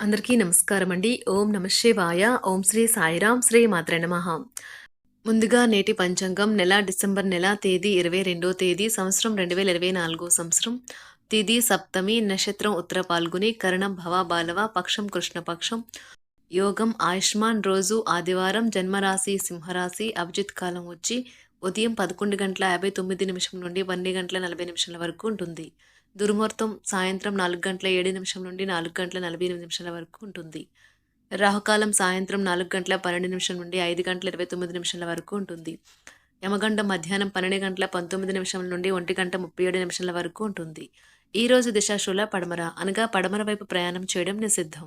అందరికీ నమస్కారం అండి. ఓం నమ శివాయ. ఓం శ్రీ సాయిరాం శ్రీ మాత్ర నమః. ముందుగా నేటి పంచాంగం నెల డిసెంబర్ నెల తేదీ ఇరవై రెండో తేదీ సంవత్సరం రెండు వేల ఇరవై నాలుగో సంవత్సరం. తేదీ సప్తమి నక్షత్రం ఉత్తర పాల్గొని కరణం భవ బాలవ పక్షం కృష్ణపక్షం యోగం ఆయుష్మాన్ రోజు ఆదివారం జన్మరాశి సింహరాశి అభిజిత్ కాలం వచ్చి ఉదయం పదకొండు గంటల యాభై తొమ్మిది నిమిషం నుండి పన్నెండు గంటల నలభై నిమిషాల వరకు ఉంటుంది. దుర్ముహూర్తం సాయంత్రం నాలుగు గంటల ఏడు నిమిషం నుండి నాలుగు గంటల నలభై ఎనిమిది నిమిషాల వరకు ఉంటుంది. రాహుకాలం సాయంత్రం నాలుగు గంటల పన్నెండు నిమిషం నుండి ఐదు గంటల ఇరవై తొమ్మిది నిమిషాల వరకు ఉంటుంది. యమగండం మధ్యాహ్నం పన్నెండు గంటల పంతొమ్మిది నిమిషాల నుండి ఒంటి గంట ముప్పై ఏడు నిమిషాల వరకు ఉంటుంది. ఈ రోజు దిశాశూల పడమర అనగా పడమర వైపు ప్రయాణం చేయడం నిషిద్ధం.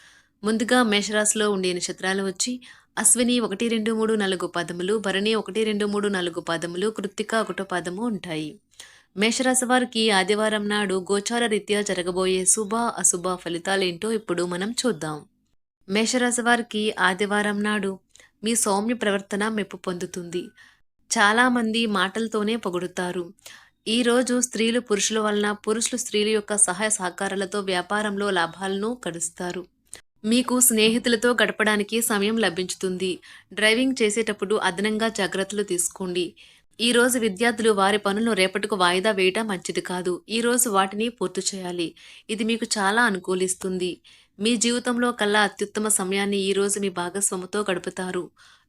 ముందుగా మేషరాశిలో ఉండే నక్షత్రాలు వచ్చి అశ్విని ఒకటి రెండు మూడు నాలుగు పదములు భరణి ఒకటి రెండు మూడు నాలుగు పదములు కృత్తిక ఒకటో పదము ఉంటాయి. మేషరాశి వారికి ఆదివారం నాడు గోచార రీత్యా జరగబోయే శుభ అశుభ ఫలితాలేంటో ఇప్పుడు మనం చూద్దాం. మేషరాశి వారికి ఆదివారం నాడు మీ సౌమ్య ప్రవర్తన మెప్పు పొందుతుంది. చాలామంది మాటలతోనే పొగుడుతారు. ఈరోజు స్త్రీలు పురుషుల వలన పురుషులు స్త్రీల యొక్క సహాయ సహకారాలతో వ్యాపారంలో లాభాలను గడుస్తారు మీకు స్నేహితులతో గడపడానికి సమయం లభించుతుంది. డ్రైవింగ్ చేసేటప్పుడు అదనంగా జాగ్రత్తలు తీసుకోండి. ఈ రోజు విద్యార్థులు వారి పనులను రేపటికి వాయిదా వేయటం మంచిది కాదు. ఈరోజు వాటిని పూర్తి చేయాలి. ఇది మీకు చాలా అనుకూలిస్తుంది. మీ జీవితంలో కల్లా అత్యుత్తమ సమయాన్ని ఈ రోజు మీ భాగస్వామితో గడుపుతారు.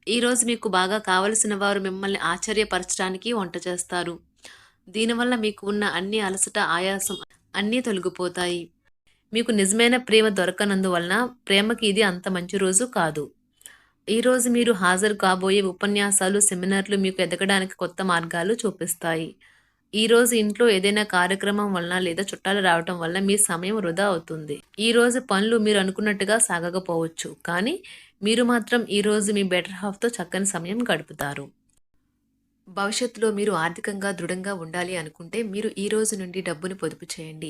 ఈరోజు మీకు బాగా కావలసిన వారు మిమ్మల్ని ఆశ్చర్యపరచడానికి వంట చేస్తారు. దీనివల్ల మీకు ఉన్న అన్ని అలసట ఆయాసం అన్నీ తొలగిపోతాయి. మీకు నిజమైన ప్రేమ దొరకనందువలన ప్రేమకి ఇది అంత మంచి రోజు కాదు. ఈరోజు మీరు హాజరు కాబోయే ఉపన్యాసాలు సెమినార్లు మీకు ఎదగడానికి కొత్త మార్గాలు చూపిస్తాయి. ఈరోజు ఇంట్లో ఏదైనా కార్యక్రమం వలన లేదా చుట్టాలు రావటం వల్ల మీ సమయం వృధా అవుతుంది. ఈ రోజు పనులు మీరు అనుకున్నట్టుగా సాగకపోవచ్చు కానీ మీరు మాత్రం ఈరోజు మీ బెటర్ హాఫ్తో చక్కని సమయం గడుపుతారు. భవిష్యత్తులో మీరు ఆర్థికంగా దృఢంగా ఉండాలి అనుకుంటే మీరు ఈ రోజు నుండి డబ్బును పొదుపు చేయండి.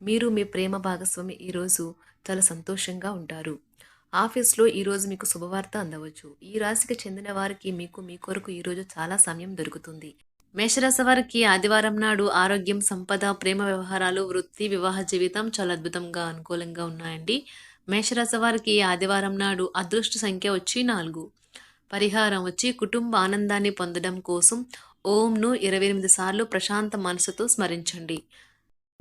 మీరు మీ ప్రేమ భాగస్వామి ఈరోజు చాలా సంతోషంగా ఉంటారు. ఆఫీస్లో ఈరోజు మీకు శుభవార్త అందవచ్చు. ఈ రాశికి చెందిన వారికి మీకు మీ కొరకు ఈరోజు చాలా సమయం దొరుకుతుంది. మేషరాశి వారికి ఆదివారం నాడు ఆరోగ్యం సంపద ప్రేమ వ్యవహారాలు వృత్తి వివాహ జీవితం చాలా అద్భుతంగా అనుకూలంగా ఉన్నాయండి. మేషరాశి వారికి ఆదివారం నాడు అదృష్ట సంఖ్య వచ్చి నాలుగు. పరిహారం వచ్చి కుటుంబ ఆనందాన్ని పొందడం కోసం ఓంను ఇరవై ఎనిమిది సార్లు ప్రశాంత మనసుతో స్మరించండి.